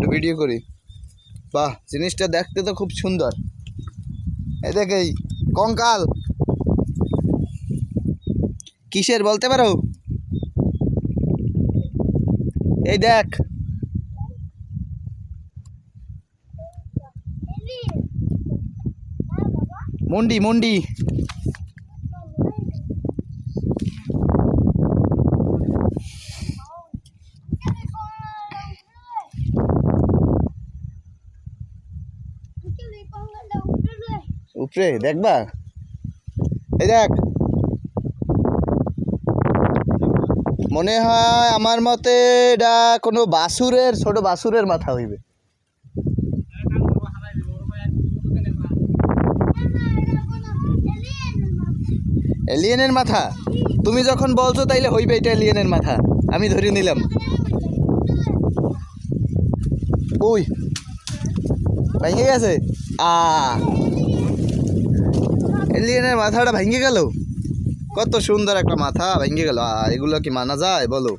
একটু ভিডিও করি। বাহ, জিনিসটা দেখতে তো খুব সুন্দর। এই দেখ এই কঙ্কাল। কিসের বলতে পারো? এই দেখ। মুন্ডি মুন্ডি। উপরে দেখবা? এই দেখ। মনে হয় আমার মতে এটা কোনো বাসুরের ছোট বাসুরের মাথা হইবে। এলিয়েনের মাথা? তুমি যখন বলছো তাইলে হইবে এটা এলিয়েনের মাথা। আমি ধরে নিলাম। ওই। ভেঙে গেছে। আ। এলিয়েনের মাথাটা ভেঙে গেল। কত সুন্দর একটা মাথা ভেঙে গেল। এগুলো কি মানা যায়? বলো।